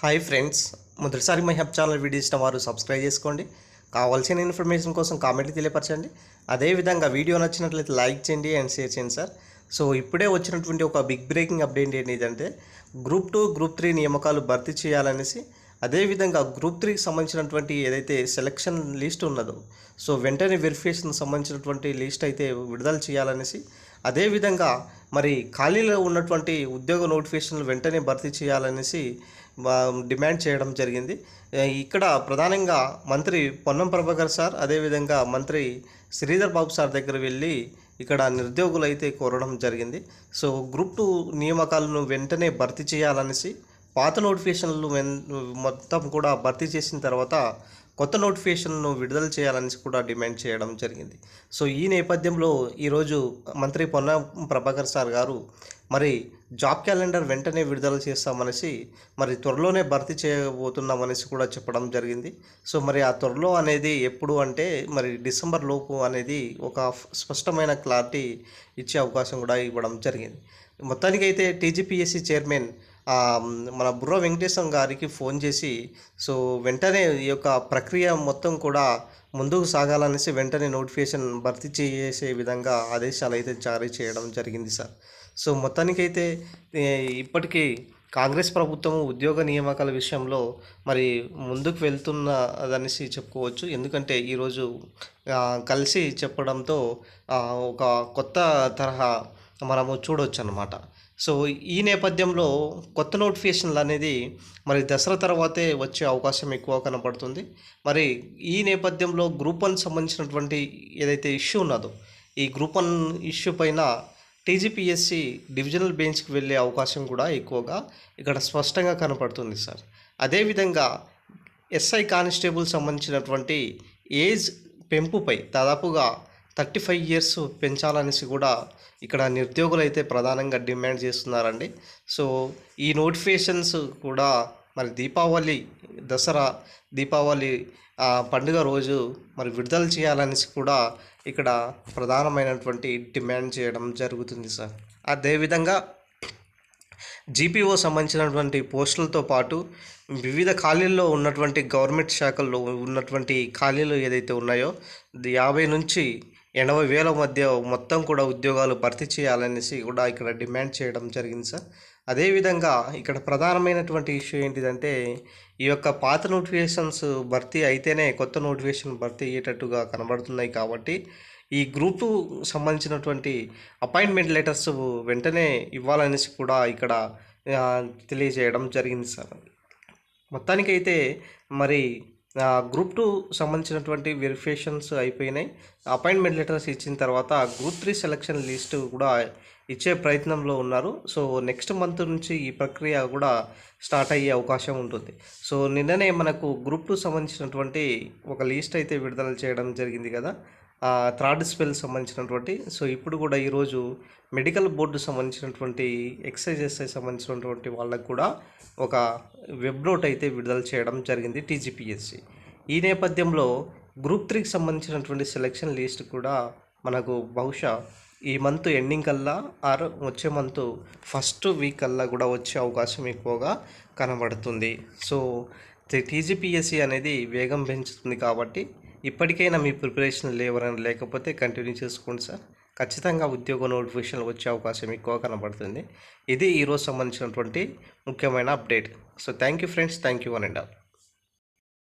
Hi friends మొదటిసారి my help channel video ఇచ్చిన వారు సబ్స్క్రైబ్ చేసుకోండి. కావాల్సిన ఇన్ఫర్మేషన్ కోసం కామెంట్లు తెలియపరచండి. అదేవిధంగా వీడియో నచ్చినట్లయితే లైక్ చేయండి అండ్ షేర్ చేయండి సార్ సో ఇప్పుడే వచ్చినటువంటి ఒక బిగ్ బ్రేకింగ్ అప్డేట్ ఏంటంటే గ్రూప్ టూ గ్రూప్ త్రీ నియామకాలు భర్తీ చేయాలనేసి అదేవిధంగా గ్రూప్ త్రీకి సంబంధించినటువంటి ఏదైతే సెలక్షన్ లిస్ట్ ఉన్నదో సో వెంటనే వెరిఫికేషన్ సంబంధించినటువంటి లిస్ట్ అయితే విడుదల చేయాలనేసి అదేవిధంగా మరి ఖాళీలో ఉన్నటువంటి ఉద్యోగ నోటిఫికేషన్లు వెంటనే భర్తీ చేయాలనేసి డిమాండ్ చేయడం జరిగింది. ఇక్కడ ప్రధానంగా మంత్రి పొన్నం ప్రభాకర్ సార్ అదేవిధంగా మంత్రి శ్రీధర్ బాబు సార్ దగ్గర వెళ్ళి ఇక్కడ నిరుద్యోగులు అయితే కోరడం జరిగింది. సో గ్రూప్ టూ నియామకాలను వెంటనే భర్తీ చేయాలనేసి పాత నోటిఫికేషన్లు మొత్తం కూడా భర్తీ చేసిన తర్వాత కొత్త నోటిఫికేషన్ను విడుదల చేయాలని కూడా డిమాండ్ చేయడం జరిగింది. సో ఈ నేపథ్యంలో ఈరోజు మంత్రి పొన్న ప్రభాకర్ సార్ గారు మరి జాబ్ క్యాలెండర్ వెంటనే విడుదల చేస్తామనేసి మరి త్వరలోనే భర్తీ చేయబోతున్నామనేసి కూడా చెప్పడం జరిగింది. సో మరి ఆ త్వరలో అనేది ఎప్పుడు అంటే మరి డిసెంబర్ లోపు అనేది ఒక స్పష్టమైన క్లారిటీ ఇచ్చే అవకాశం కూడా ఇవ్వడం జరిగింది. మొత్తానికైతే టీజీపీఎస్సీ చైర్మన్ మన బుర్ర వెంకటేశం గారికి ఫోన్ చేసి సో వెంటనే ఈ యొక్క ప్రక్రియ మొత్తం కూడా ముందుకు సాగాలనేసి వెంటనే నోటిఫికేషన్ భర్తీ చేసే విధంగా ఆదేశాలు అయితే జారీ చేయడం జరిగింది సార్. సో మొత్తానికైతే ఇప్పటికీ కాంగ్రెస్ ప్రభుత్వం ఉద్యోగ నియామకాల విషయంలో మరి ముందుకు వెళ్తున్నదనేసి చెప్పుకోవచ్చు. ఎందుకంటే ఈరోజు కలిసి చెప్పడంతో ఒక కొత్త తరహా మనము చూడవచ్చు అన్నమాట సో ఈ నేపథ్యంలో కొత్త నోటిఫికేషన్లు అనేది మరి దసరా తర్వాతే వచ్చే అవకాశం ఎక్కువ కనపడుతుంది మరి ఈ నేపథ్యంలో గ్రూప్ వన్ సంబంధించినటువంటి ఏదైతే ఇష్యూ ఉన్నదో ఈ గ్రూప్ వన్ ఇష్యూ పైన టీజీపీఎస్సి డివిజనల్ బెంచ్కి వెళ్ళే అవకాశం కూడా ఎక్కువగా ఇక్కడ స్పష్టంగా కనపడుతుంది సార్. అదేవిధంగా ఎస్ఐ కానిస్టేబుల్ సంబంధించినటువంటి ఏజ్ పెంపుపై దాదాపుగా థర్టీ ఫైవ్ ఇయర్స్ పెంచాలనేసి కూడా ఇక్కడ నిరుద్యోగులు అయితే ప్రధానంగా డిమాండ్ చేస్తున్నారండి. సో ఈ నోటిఫికేషన్స్ కూడా మరి దీపావళి దసరా దీపావళి ఆ, పండుగ రోజు మరి విడుదల చేయాలనేసి కూడా ఇక్కడ ప్రధానమైనటువంటి డిమాండ్ చేయడం జరుగుతుంది సార్. అదేవిధంగా జీపీఓ సంబంధించినటువంటి పోస్టులతో పాటు వివిధ ఖాళీల్లో ఉన్నటువంటి గవర్నమెంట్ శాఖల్లో ఉన్నటువంటి ఖాళీలు ఏదైతే ఉన్నాయో యాభై నుంచి ఎనభై వేల మధ్య మొత్తం కూడా ఉద్యోగాలు భర్తీ చేయాలనేసి కూడా ఇక్కడ డిమాండ్ చేయడం జరిగింది సార్. అదేవిధంగా ఇక్కడ ప్రధానమైనటువంటి ఇష్యూ ఏంటిదంటే ఈ యొక్క పాత నోటిఫికేషన్స్ భర్తీ అయితేనే కొత్త నోటిఫికేషన్ భర్తీ అయ్యేటట్టుగా కనబడుతున్నాయి కాబట్టి ఈ గ్రూప్ సంబంధించినటువంటి అపాయింట్మెంట్ లెటర్స్ వెంటనే ఇవ్వాలనేసి కూడా ఇక్కడ తెలియజేయడం జరిగింది సార్. మొత్తానికైతే మరి గ్రూప్ టూ సంబంధించినటువంటి వెరిఫికేషన్స్ అయిపోయినాయి. అపాయింట్మెంట్ లెటర్స్ ఇచ్చిన తర్వాత గ్రూప్ త్రీ సెలక్షన్ లిస్ట్ కూడా ఇచ్చే ప్రయత్నంలో ఉన్నారు. సో నెక్స్ట్ మంత్ నుంచి ఈ ప్రక్రియ కూడా స్టార్ట్ అయ్యే అవకాశం ఉంటుంది. సో నిన్ననే మనకు గ్రూప్ టూ సంబంధించినటువంటి ఒక లిస్ట్ అయితే విడుదల చేయడం జరిగింది కదా. థర్డ్ స్పెల్ సంబంధించినటువంటి సో ఇప్పుడు కూడా ఈరోజు మెడికల్ బోర్డు సంబంధించినటువంటి ఎక్సైజెస్ సంబంధించినటువంటి వాళ్ళకు కూడా ఒక వెబ్ నోట్ అయితే విడుదల చేయడం జరిగింది టీజీపీఎస్సి ఈ నేపథ్యంలో గ్రూప్ త్రీకి సంబంధించినటువంటి సెలక్షన్ లిస్ట్ కూడా మనకు బహుశా ఈ మంత్ ఎండింగ్ కల్లా ఆర్ వచ్చే మంత్ ఫస్ట్ వీక్ కల్లా కూడా వచ్చే అవకాశం ఎక్కువగా కనబడుతుంది. సో టీజీపీఎస్సి అనేది వేగం పెంచుతుంది కాబట్టి ఇప్పటికైనా మీ ప్రిపరేషన్ లేవరని లేకపోతే కంటిన్యూ చేసుకోండి సార్. ఖచ్చితంగా ఉద్యోగ నోటిఫికేషన్ వచ్చే అవకాశం ఎక్కువ కనబడుతుంది. ఇది ఈరోజు సంబంధించినటువంటి ముఖ్యమైన update. So thank you friends. Thank you one and all.